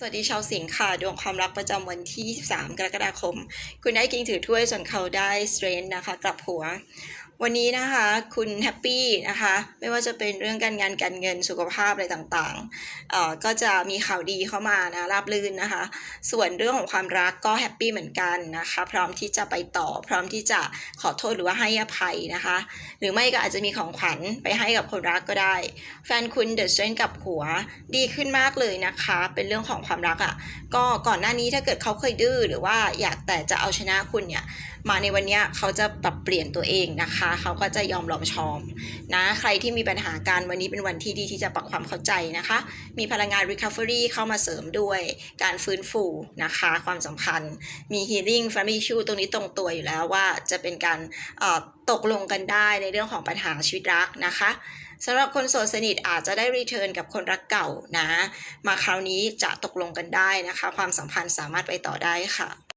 สวัสดีชาวสิงค่ะ ดวงความรักประจำวันที่ 23 กรกฎาคม คุณได้กิงถือถ้วยส่วนเขาได้สเตรนนะคะ กลับหัว วันนี้นะคะคุณแฮปปี้นะคะไม่ว่าจะเป็นเรื่องการงานการเงินสุขภาพอะไรต่างๆเอ่อก็จะมีข่าวดีเข้ามานะราบรื่นนะคะ ส่วนเรื่องของความรักก็แฮปปี้เหมือนกันนะคะ พร้อมที่จะไปต่อ พร้อมที่จะขอโทษหรือว่าให้อภัยนะคะ หรือไม่ก็อาจจะมีของขวัญไปให้กับคนรักก็ได้ แฟนคุณเดอะเตรนกับหัวดีขึ้นมากเลยนะคะ เป็นเรื่องของความรักอะ่ะก็ก่อนหน้านี้ถ้าเกิดเขาเคยดื้อหรือว่าอยากแต่จะเอาชนะคุณเนี่ยมาในวันนี้เขาจะปรับเปลี่ยนตัวเองนะคะเขาก็จะยอมลอมชอมนะใครที่มีปัญหาการวันนี้เป็นวันที่ดีที่จะปรับความเข้าใจนะคะ มีพลังงาน recovery เข้ามาเสริมด้วยการฟื้นฟูนะคะ ความสัมพันธ์มี healing family issue ตรงนี้ตรงตัวอยู่แล้วว่าจะเป็นการตกลงกันได้ในเรื่องของปัญหาชีวิตรักนะคะสำหรับคนโสดสนิทอาจจะได้รีเทิร์นกับคนรักเก่านะ มาคราวนี้จะตกลงกันได้นะคะ ความสัมพันธ์สามารถไปต่อได้ค่ะ